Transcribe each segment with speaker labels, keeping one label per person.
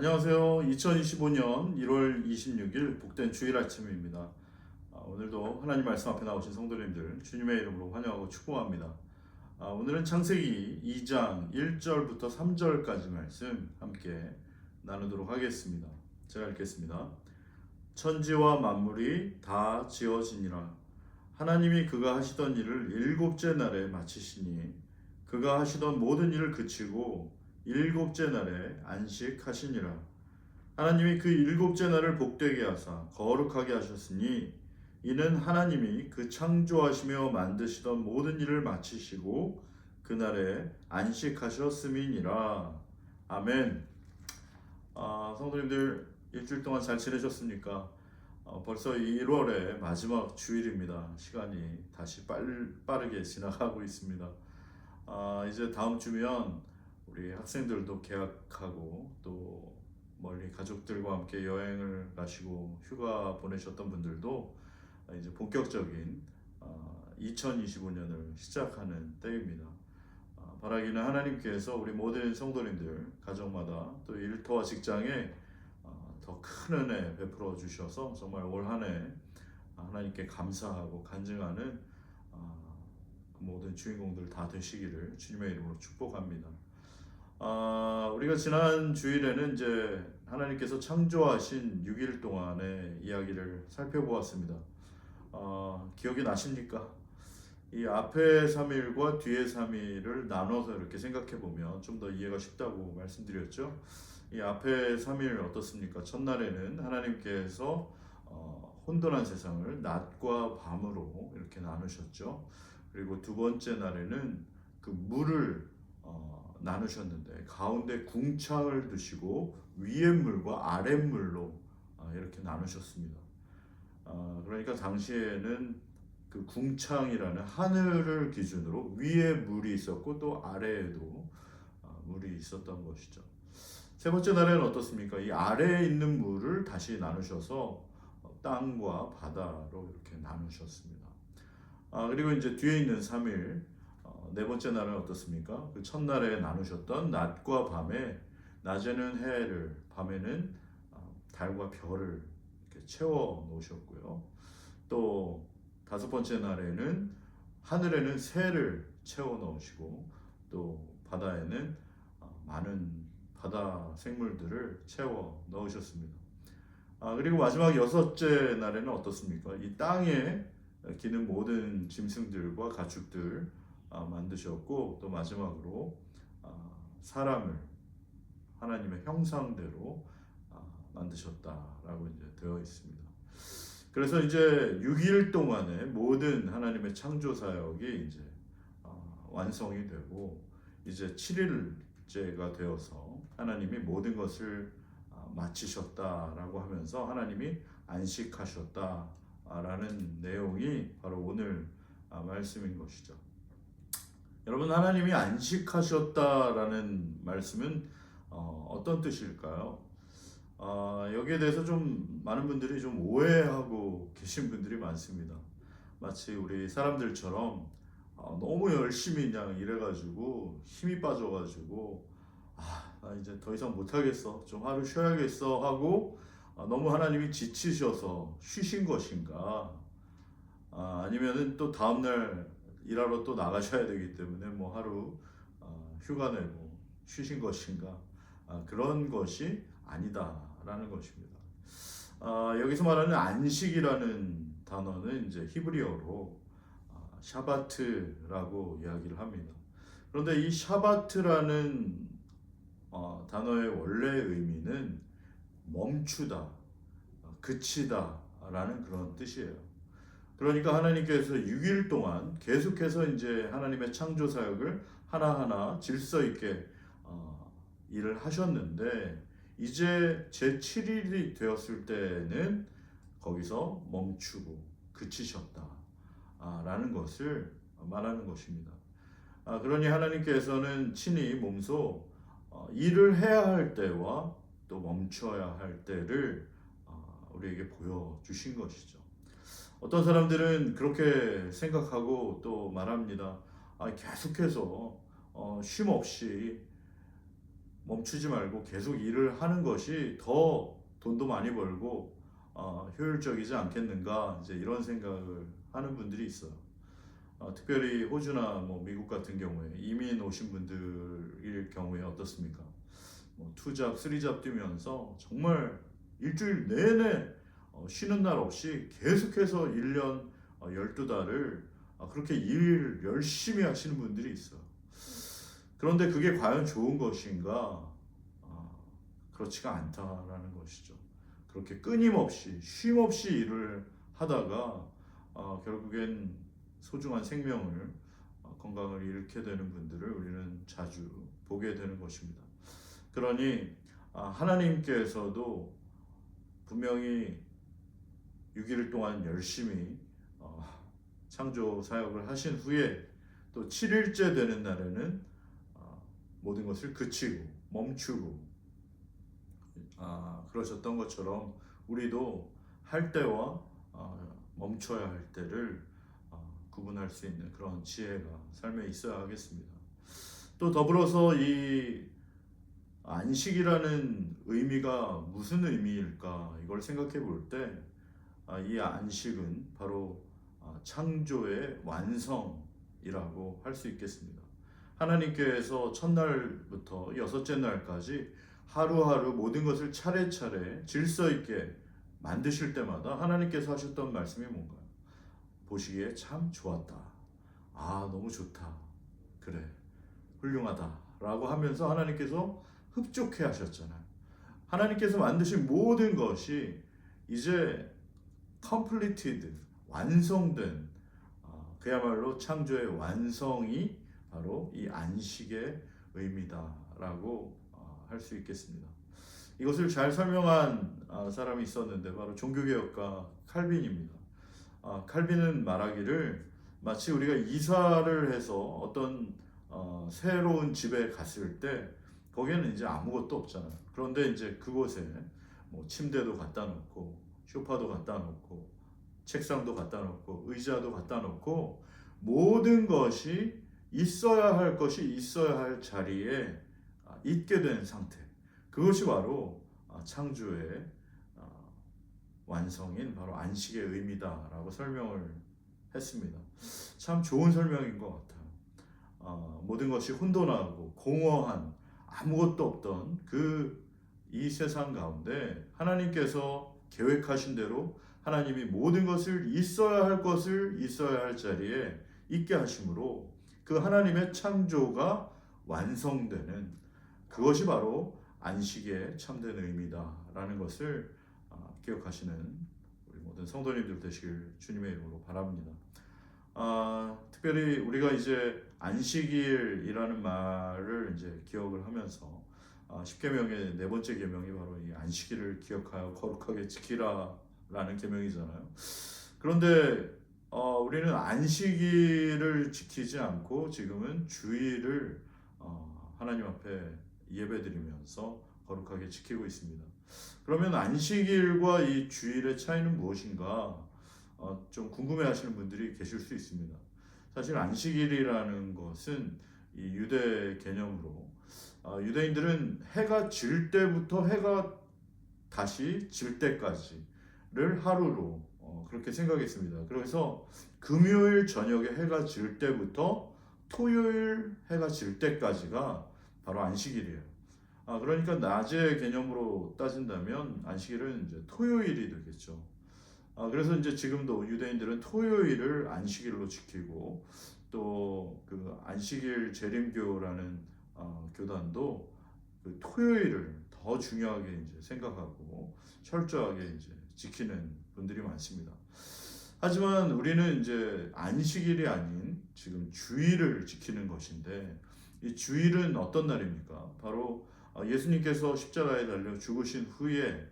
Speaker 1: 안녕하세요. 2025년 1월 26일 복된 주일 아침입니다. 아, 오늘도 하나님 말씀 앞에 나오신 성도님들 주님의 이름으로 환영하고 축복합니다. 아, 오늘은 창세기 2장 1절부터 3절까지 말씀 함께 나누도록 하겠습니다. 제가 읽겠습니다. 천지와 만물이 다 지어지니라. 하나님이 그가 하시던 일을 일곱째 날에 마치시니 그가 하시던 모든 일을 그치고 일곱째 날에 안식하시니라. 하나님이 그 일곱째 날을 복되게 하사 거룩하게 하셨으니 이는 하나님이 그 창조하시며 만드시던 모든 일을 마치시고 그날에 안식하셨음이니라. 아멘. 아, 성도님들 일주일 동안 잘 지내셨습니까? 어, 벌써 1월의 마지막 주일입니다. 시간이 다시 빨, 빠르게 지나가고 있습니다. 아, 이제 다음 주면 우리 학생들도 개학하고 또 멀리 가족들과 함께 여행을 가시고 휴가 보내셨던 분들도 이제 본격적인 2025년을 시작하는 때입니다. 아, 바라기는 하나님께서 우리 모든 성도님들 가정마다 또 일터와 직장에 어, 더큰 은혜 베풀어 주셔서 정말 올 한 해 하나님께 감사하고 간증하는 아, 그 모든 주인공들 다 되시기를 주님의 이름으로 축복합니다. 아, 우리가 지난 주일에는 이제 하나님께서 창조하신 6일 동안의 이야기를 살펴보았습니다. 아, 기억이 나십니까? 이 앞에 3일과 뒤에 3일을 나눠서 이렇게 생각해 보면 좀 더 이해가 쉽다고 말씀드렸죠. 이 앞에 3일 어떻습니까? 첫날에는 하나님께서 어, 혼돈한 세상을 낮과 밤으로 이렇게 나누셨죠. 그리고 두 번째 날에는 그 물을 어, 나누셨는데 가운데 궁창을 두시고 위의 물과 아래 물로 어, 이렇게 나누셨습니다. 어, 그러니까 당시에는 그 궁창이라는 하늘을 기준으로 위에 물이 있었고 또 아래에도 어, 물이 있었던 것이죠. 세 번째 날에는 어떻습니까? 이 아래에 있는 물을 다시 나누셔서 어, 땅과 바다로 이렇게 나누셨습니다. 아, 그리고 이제 뒤에 있는 3일 어, 네 번째 날은 어떻습니까? 그 첫날에 나누셨던 낮과 밤에 낮에는 해를 밤에는 어, 달과 별을 이렇게 채워 놓으셨고요. 또 다섯 번째 날에는 하늘에는 새를 채워 넣으시고 또 바다에는 어, 많은 바다 생물들을 채워 넣으셨습니다. 아, 그리고 마지막 여섯째 날에는 어떻습니까? 이 땅에 기는 모든 짐승들과 가축들 아, 만드셨고 또 마지막으로 아, 사람을 하나님의 형상대로 아, 만드셨다라고 이제 되어 있습니다. 그래서 이제 6일 동안의 모든 하나님의 창조 사역이 이제 아, 완성이 되고 이제 7일째가 되어서 하나님이 모든 것을 아, 마치셨다라고 하면서 하나님이 안식하셨다라는 내용이 바로 오늘 아, 말씀인 것이죠. 여러분 하나님이 안식하셨다라는 말씀은 어, 어떤 뜻일까요? 어, 여기에 대해서 좀 많은 분들이 좀 오해하고 계신 분들이 많습니다. 마치 우리 사람들처럼 어, 너무 열심히 그냥 일해가지고 힘이 빠져가지고 아, 나 이제 더 이상 못하겠어. 좀 하루 쉬어야겠어 하고 아, 너무 하나님이 지치셔서 쉬신 것인가? 아, 아니면은 또 다음날 일하러 또 나가셔야 되기 때문에 뭐 하루 어, 휴가 내고 쉬신 것인가? 아, 그런 것이 아니다라는 것입니다. 아, 여기서 말하는 안식이라는 단어는 이제 히브리어로 아, 샤바트라고 이야기를 합니다. 그런데 이 샤바트라는 어, 단어의 원래 의미는 멈추다, 어, 그치다라는 그런 뜻이에요. 그러니까 하나님께서 6일 동안 계속해서 이제 하나님의 창조 사역을 하나하나 질서 있게 어, 일을 하셨는데 이제 제 7일이 되었을 때는 거기서 멈추고 그치셨다라는 것을 말하는 것입니다. 아, 그러니 하나님께서는 친히 몸소 어, 일을 해야 할 때와 또 멈춰야 할 때를 어, 우리에게 보여주신 것이죠. 어떤 사람들은 그렇게 생각하고 또 말합니다. 아, 계속해서 어, 쉼 없이 멈추지 말고 계속 일을 하는 것이 더 돈도 많이 벌고 어, 효율적이지 않겠는가 이제 이런 생각을 하는 분들이 있어요. 어, 특별히 호주나 뭐 미국 같은 경우에 이민 오신 분들일 경우에 어떻습니까? 뭐 투잡, 쓰리잡 뛰면서 정말 일주일 내내 어, 쉬는 날 없이 계속해서 1년 어, 12달을 어, 그렇게 일 열심히 하시는 분들이 있어요. 그런데 그게 과연 좋은 것인가? 아, 그렇지가 않다라는 것이죠. 그렇게 끊임없이 쉼 없이 일을 하다가 어, 결국엔 소중한 생명을 어, 건강을 잃게 되는 분들을 우리는 자주 보게 되는 것입니다. 그러니 아, 하나님께서도 분명히 6일 동안 열심히 어, 창조 사역을 하신 후에 또 7일째 되는 날에는 어, 모든 것을 그치고 멈추고 아, 그러셨던 것처럼 우리도 할 때와 어, 멈춰야 할 때를 어, 구분할 수 있는 그런 지혜가 삶에 있어야 하겠습니다. 또 더불어서 이 안식이라는 의미가 무슨 의미일까 이걸 생각해 볼 때 이 안식은 바로 아, 창조의 완성이라고 할 수 있겠습니다. 하나님께서 첫날부터 여섯째 날까지 하루하루 모든 것을 차례차례 질서 있게 만드실 때마다 하나님께서 하셨던 말씀이 뭔가요? 보시기에 참 좋았다. 아, 너무 좋다. 그래. 훌륭하다. 라고 하면서 하나님께서 흡족해 하셨잖아요. 하나님께서 만드신 모든 것이 이제 completed, 완성된 어, 그야말로 창조의 완성이 바로 이 안식의 의미다라고 어, 할수 있겠습니다. 이것을 잘 설명한 어, 사람이 있었는데 바로 종교개혁가 칼빈입니다. 어, 칼빈은 말하기를 마치 우리가 이사를 해서 어떤 어, 새로운 집에 갔을 때 거기에는 이제 아무것도 없잖아요. 그런데 이제 그곳에 뭐 침대도 갖다 놓고 소파도 갖다 놓고 책상도 갖다 놓고 의자도 갖다 놓고 모든 것이 있어야 할 것이 있어야 할 자리에 아, 있게 된 상태. 그것이 바로 아, 창조의 아, 완성인 바로 안식의 의미다라고 설명을 했습니다. 참 좋은 설명인 것 같아요. 어, 모든 것이 혼돈하고 공허한 아무것도 없던 그 이 세상 가운데 하나님께서 계획하신 대로 하나님이 모든 것을 있어야 할 것을 있어야 할 자리에 있게 하심으로 그 하나님의 창조가 완성되는 그것이 바로 안식의 참된 의미다라는 것을 아, 기억하시는 우리 모든 성도님들 되시길 주님의 이름으로 바랍니다. 아, 특별히 우리가 이제 안식일이라는 말을 이제 기억을 하면서 아, 십계명의 네 번째 계명이 바로 이 안식일을 기억하여 거룩하게 지키라라는 계명이잖아요. 그런데 어, 우리는 안식일을 지키지 않고 지금은 주일을 어, 하나님 앞에 예배드리면서 거룩하게 지키고 있습니다. 그러면 안식일과 이 주일의 차이는 무엇인가 어, 좀 궁금해하시는 분들이 계실 수 있습니다. 사실 안식일이라는 것은 이 유대 개념으로 어, 유대인들은 해가 질 때부터 해가 다시 질 때까지를 하루로 어, 그렇게 생각했습니다. 그래서 금요일 저녁에 해가 질 때부터 토요일 해가 질 때까지가 바로 안식일이에요. 아, 그러니까 낮의 개념으로 따진다면 안식일은 이제 토요일이 되겠죠. 아, 그래서 이제 지금도 유대인들은 토요일을 안식일로 지키고 또 그 안식일 재림교라는 어, 교단도 그 토요일을 더 중요하게 이제 생각하고 철저하게 이제 지키는 분들이 많습니다. 하지만 우리는 이제 안식일이 아닌 지금 주일을 지키는 것인데 이 주일은 어떤 날입니까? 바로 어, 예수님께서 십자가에 달려 죽으신 후에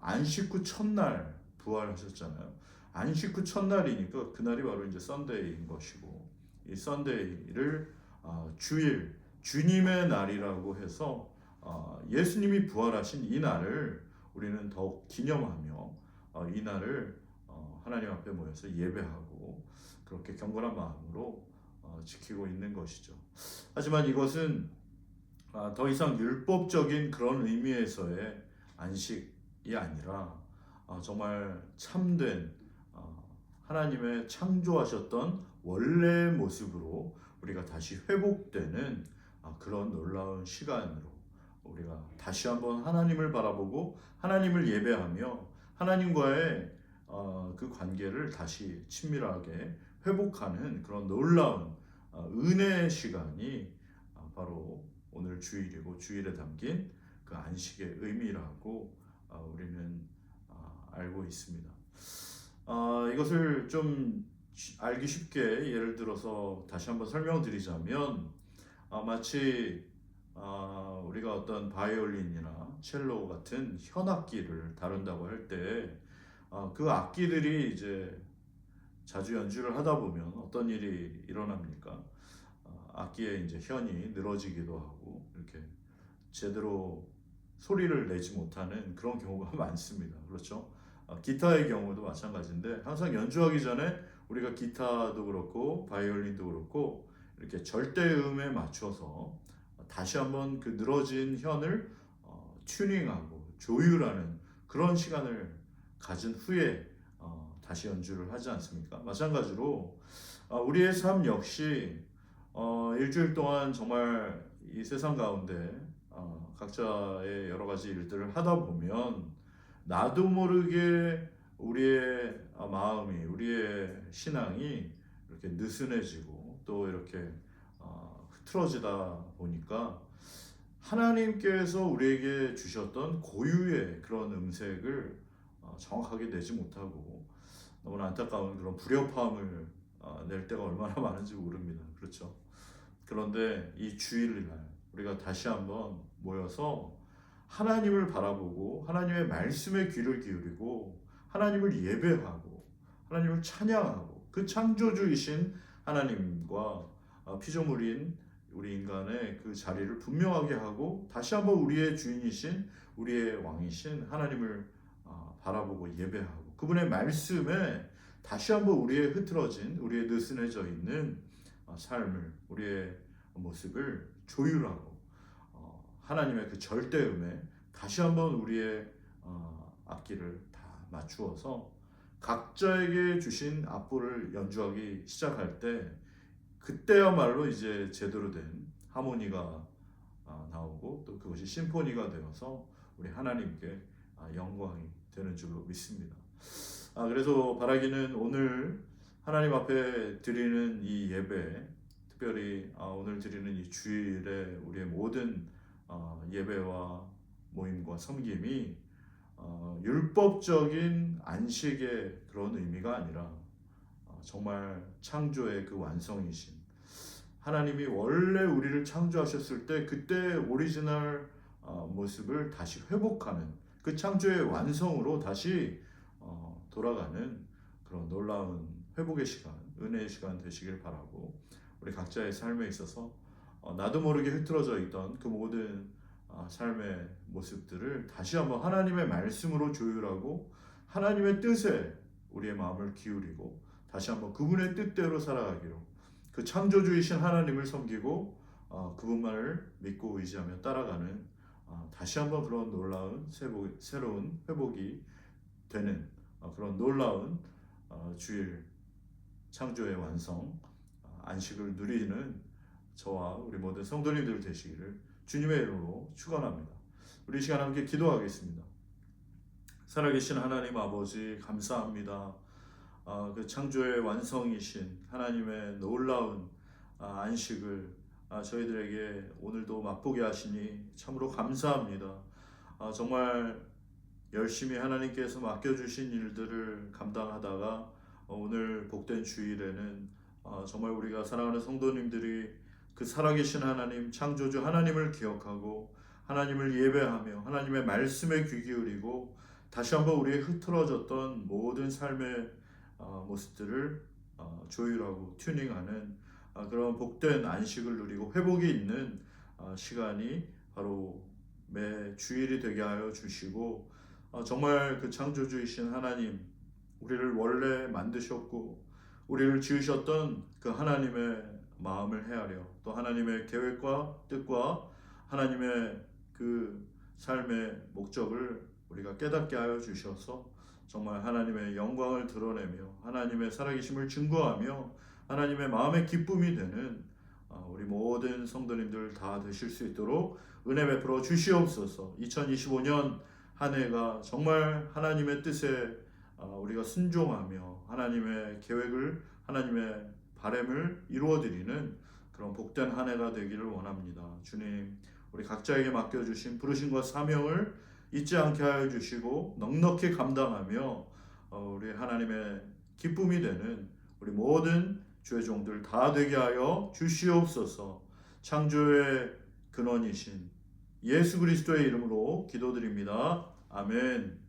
Speaker 1: 안식 후 첫날 부활하셨잖아요. 안식 후 첫날이니까 그날이 바로 이제 썬데이인 것이고 이 썬데이를 어, 주일 주님의 날이라고 해서 어, 예수님이 부활하신 이 날을 우리는 더욱 기념하며 어, 이 날을 어, 하나님 앞에 모여서 예배하고 그렇게 경건한 마음으로 어, 지키고 있는 것이죠. 하지만 이것은 아, 더 이상 율법적인 그런 의미에서의 안식이 아니라 아, 정말 참된 아, 하나님의 창조하셨던 원래의 모습으로 우리가 다시 회복되는 아, 그런 놀라운 시간으로 우리가 다시 한번 하나님을 바라보고 하나님을 예배하며 하나님과의 어, 그 관계를 다시 친밀하게 회복하는 그런 놀라운 어, 은혜의 시간이 어, 바로 오늘 주일이고 주일에 담긴 그 안식의 의미라고 어, 우리는 어, 알고 있습니다. 어, 이것을 좀 쉬- 알기 쉽게 예를 들어서 다시 한번 설명드리자면 어, 마치 어, 우리가 어떤 바이올린이나 첼로 같은 현악기를 다룬다고 할 때그 악기들이 이제 자주 연주를 하다 보면 어떤 일이 일어납니까? 어, 악기의 이제 현이 늘어지기도 하고 이렇게 제대로 소리를 내지 못하는 그런 경우가 많습니다. 그렇죠? 어, 기타의 경우도 마찬가지인데 항상 연주하기 전에 우리가 기타도 그렇고 바이올린도 그렇고 이렇게 절대음에 맞춰서 다시 한번 그 늘어진 현을 어, 튜닝하고 조율하는 그런 시간을 가진 후에 어, 다시 연주를 하지 않습니까? 마찬가지로 어, 우리의 삶 역시 어, 일주일 동안 정말 이 세상 가운데 어, 각자의 여러 가지 일들을 하다 보면 나도 모르게 우리의 어, 마음이 우리의 신앙이 이렇게 느슨해지고 또 이렇게 어, 흐트러지다 보니까 하나님께서 우리에게 주셨던 고유의 그런 음색을 어, 정확하게 내지 못하고 너무나 안타까운 그런 불협화음을 어, 낼 때가 얼마나 많은지 모릅니다. 그렇죠? 그런데 이 주일날 우리가 다시 한번 모여서 하나님을 바라보고 하나님의 말씀에 귀를 기울이고 하나님을 예배하고 하나님을 찬양하고 그 창조주이신 하나님과 어, 피조물인 우리 인간의 그 자리를 분명하게 하고 다시 한번 우리의 주인이신 우리의 왕이신 하나님을 어, 바라보고 예배하고 그분의 말씀에 다시 한번 우리의 흐트러진 우리의 느슨해져 있는 어, 삶을 우리의 모습을 조율하고 어, 하나님의 그 절대음에 다시 한번 우리의 어, 악기를 다 맞추어서 각자에게 주신 악보를 연주하기 시작할 때 그때야말로 이제 제대로 된 하모니가 아, 나오고 또 그것이 심포니가 되어서 우리 하나님께 아, 영광이 되는 줄로 믿습니다. 아, 그래서 바라기는 오늘 하나님 앞에 드리는 이 예배, 특별히 아, 오늘 드리는 이 주일에 우리의 모든 어, 예배와 모임과 섬김이 어, 율법적인 안식의 그런 의미가 아니라 어, 정말 창조의 그 완성이신 하나님이 원래 우리를 창조하셨을 때 그때 오리지널 어, 모습을 다시 회복하는 그 창조의 완성으로 다시 어, 돌아가는 그런 놀라운 회복의 시간, 은혜의 시간 되시길 바라고 우리 각자의 삶에 있어서 어, 나도 모르게 흐트러져 있던 그 모든 어, 삶의 모습들을 다시 한번 하나님의 말씀으로 조율하고 하나님의 뜻에 우리의 마음을 기울이고 다시 한번 그분의 뜻대로 살아가기로 그 창조주이신 하나님을 섬기고 어, 그분만을 믿고 의지하며 따라가는 어, 다시 한번 그런 놀라운 새로운 회복이 되는 어, 그런 놀라운 어, 주일 창조의 완성 어, 안식을 누리는 저와 우리 모든 성도님들 되시기를 주님의 이름으로 축원합니다. 우리 이 시간 함께 기도하겠습니다. 살아계신 하나님 아버지 감사합니다. 아, 그 창조의 완성이신 하나님의 놀라운 아, 안식을 아, 저희들에게 오늘도 맛보게 하시니 참으로 감사합니다. 아, 정말 열심히 하나님께서 맡겨주신 일들을 감당하다가 어, 오늘 복된 주일에는 아, 정말 우리가 사랑하는 성도님들이 그 살아계신 하나님, 창조주 하나님을 기억하고 하나님을 예배하며 하나님의 말씀에 귀 기울이고 다시 한번 우리의 흐트러졌던 모든 삶의 어, 모습들을 어, 조율하고 튜닝하는 어, 그런 복된 안식을 누리고 회복이 있는 어, 시간이 바로 매 주일이 되게 하여 주시고 어, 정말 그 창조주이신 하나님 우리를 원래 만드셨고 우리를 지으셨던 그 하나님의 마음을 헤아려 또 하나님의 계획과 뜻과 하나님의 그 삶의 목적을 우리가 깨닫게 하여 주셔서 정말 하나님의 영광을 드러내며 하나님의 살아계심을 증거하며 하나님의 마음의 기쁨이 되는 아, 우리 모든 성도님들 다 되실 수 있도록 은혜 베풀어 주시옵소서. 2025년 한 해가 정말 하나님의 뜻에 아, 우리가 순종하며 하나님의 계획을 하나님의 바램을 이루어 드리는 그런 복된 한 해가 되기를 원합니다. 주님, 우리 각자에게 맡겨 주신 부르심과 사명을 잊지 않게 하여 주시고 넉넉히 감당하며 어, 우리 하나님의 기쁨이 되는 우리 모든 주의 종들 다 되게 하여 주시옵소서. 창조의 근원이신 예수 그리스도의 이름으로 기도드립니다. 아멘.